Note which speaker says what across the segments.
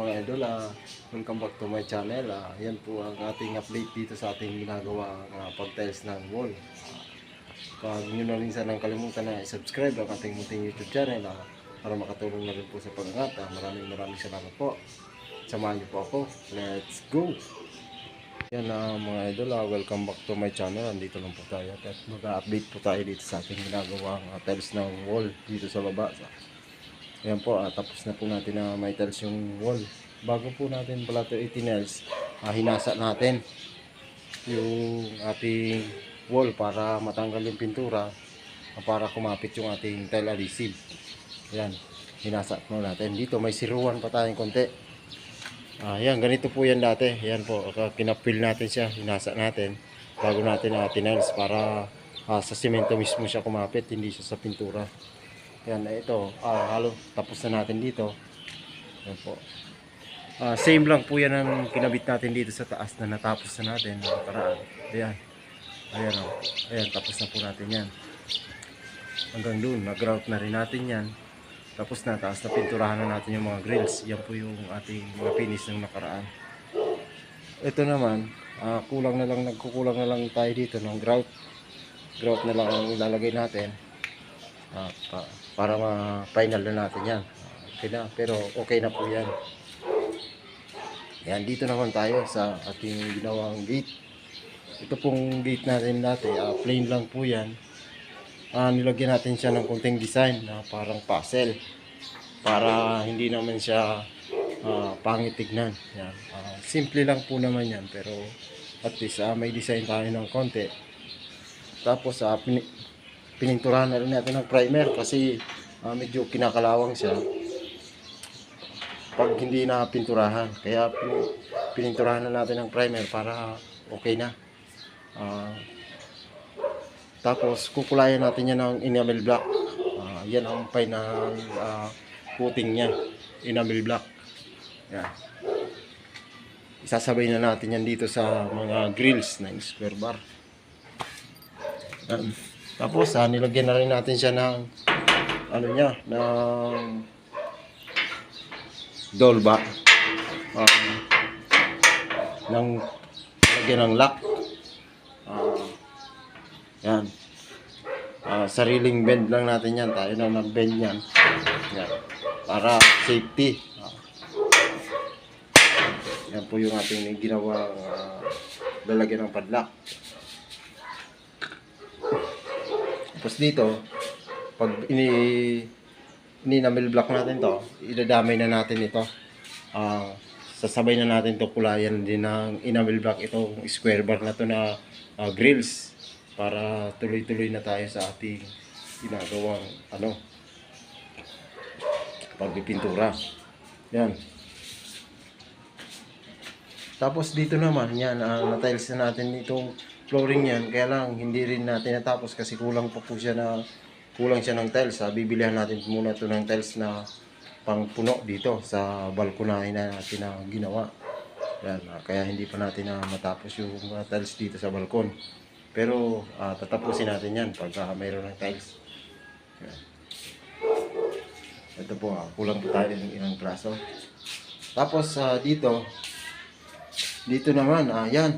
Speaker 1: mga idol, ah, welcome back to my channel. Ah, yan po ang ating update dito sa ating ginagawa uh, pag-tiles ng wall. Ah, Huwag nyo na rin sanang kalimutan na i-subscribe ang ating munting YouTube channel ah, para makatulong na rin po sa pag-angat. Ah, maraming maraming salamat po. Samahan niyo po ako. Let's go! Yan na mga idol, ah, welcome back to my channel. Andito lang po tayo at mag-update po tayo dito sa ating ginagawa uh, tiles ng wall dito sa baba. Ayan po, ah, tapos na po natin na may tiles yung wall. Bago po natin pala ito itinels, ah, hinasa natin yung ating wall para matanggal yung pintura ah, para kumapit yung ating tile adhesive. Ayan, hinasa po natin. Dito may siruan pa tayong konti. Ah, yan, ganito po yan dati. Yan po, ah, kinapil natin siya, hinasa natin bago natin uh, tinels para ah, sa simento mismo siya kumapit, hindi siya sa pintura. Yan, eh, ito, ah, halo, tapos na natin dito. Yan po. Ah, same lang po yan ang kinabit natin dito sa taas na natapos na natin. Nakaraan. Ayan. Ayan o. Ayan, tapos na po natin yan. Hanggang doon, nag-grout na rin natin yan. Tapos na, taas na pinturahan na natin yung mga grills. Yan po yung ating mga finish ng nakaraan. Ito naman, ah, kulang na lang, nagkukulang na lang tayo dito ng grout. Grout na lang ang ilalagay natin. Ah, pa- para ma-final na natin yan. Okay na, pero okay na po yan. Yan, dito naman tayo sa ating ginawang gate. Ito pong gate natin dati, ah, plain lang po yan. Ah, nilagyan natin siya ng konting design na parang puzzle. Para hindi naman siya ah, pangit tignan. Yan. Ah, simple lang po naman yan, pero at least ah, may design tayo ng konti. Tapos, ah, pini- pininturahan na rin natin ng primer kasi ah, medyo kinakalawang siya pag hindi na pinturahan. Kaya pin- pininturahan na natin ng primer para okay na. Ah, tapos kukulayan natin yan ng enamel black. Ah, yan ang final ah, coating niya, enamel black. Yan. Isasabay na natin yan dito sa mga grills na square bar. Yan. Tapos ah, nilagyan na rin natin siya ng ano niya, ng dolba. Um, ng lagyan ng lock. Ah, yan. Ah, sariling bend lang natin yan. Tayo na nag-bend yan. Yan. Para safety. Ah. Yan po yung ating ginawa uh, lalagyan ng padlock. Tapos dito, pag ini ini-namel block natin to, idadamay na natin ito. Ah, sasabay na natin to kulayan din ng enamel block itong square bar na to na ah, grills para tuloy-tuloy na tayo sa ating ginagawang ano pagpipintura. Yan. Tapos dito naman, yan, uh, na-tiles na natin itong flooring yan. Kaya lang, hindi rin natin natapos kasi kulang pa po siya na, kulang siya ng tiles. Ah, bibilihan natin muna ito ng tiles na pangpuno dito sa balkonahe na natin na ginawa. Yan, ah, kaya hindi pa natin na matapos yung mga tiles dito sa balkon. Pero ah, tatapusin natin yan pagka mayroon ng tiles. Yan. Ito po, ah, kulang po tayo ng ilang braso. Tapos ah, dito, dito naman, ah, yan.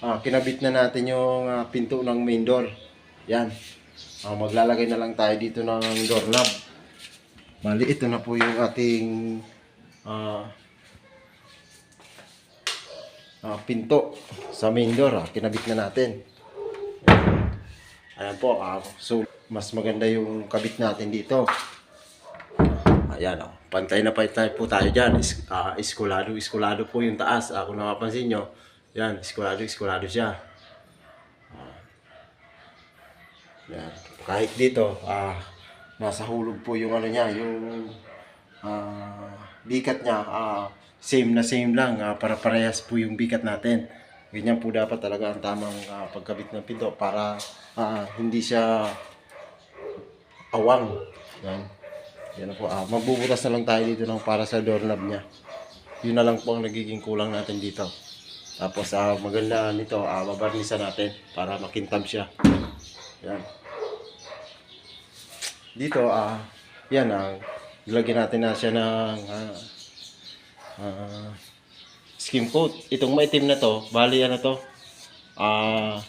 Speaker 1: Ah, kinabit na natin yung ah, pinto ng main door. Yan. Ah, maglalagay na lang tayo dito ng doorknob. Bali, ito na po yung ating ah, ah, pinto sa main door. Ah, kinabit na natin. Ayan po. Ah, so, mas maganda yung kabit natin dito. Ayan, oh. pantay na pantay po tayo dyan. Is, ah, iskulado, iskulado po yung taas. Ah, kung napapansin nyo, yan, iskulado, iskulado siya. Ah. Yan. Kahit dito, ah, nasa hulog po yung ano niya, yung ah, bikat niya. Ah, same na same lang, ah, para parehas po yung bikat natin. Ganyan po dapat talaga ang tamang ah, pagkabit ng pinto para ah, hindi siya awang. Yan. Yan na po. Ah, magbubutas na lang tayo dito ng para sa doorknob niya. Yun na lang po ang nagiging kulang natin dito. Tapos ah, maganda nito, ah, babarnisan natin para makintab siya. Yan. Dito, ah, yan, ah, lagyan natin na siya ng, ah, ah, skim coat. Itong maitim na to, bali ano to, ah,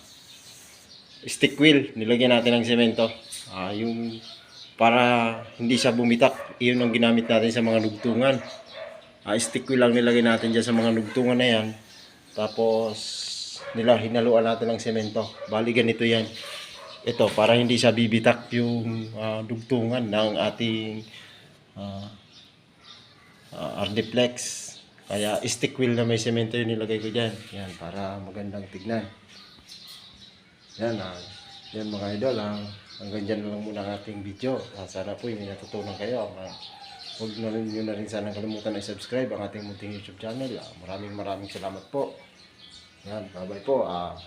Speaker 1: stick wheel, nilagyan natin ng semento. Ah, yung para hindi siya bumitak, iyon ang ginamit natin sa mga lugtungan. Ah, stick wheel lang nilagay natin dyan sa mga lugtungan na yan. Tapos, nila hinaluan natin ng semento. Bali ganito yan. Ito, para hindi siya bibitak yung ah, dugtungan ng ating ah, ah, Ardiplex. Kaya stick wheel na may semento yung nilagay ko dyan. Yan, para magandang tignan. Yan, ah, yan mga idol. Ah, hanggang dyan lang muna ang ating video. Ah, sana po may natutunan kayo. Ah, huwag na rin nyo na rin sana kalimutan na subscribe ang ating munting YouTube channel. Ah, maraming maraming salamat po. Yan, bye-bye po. Ah,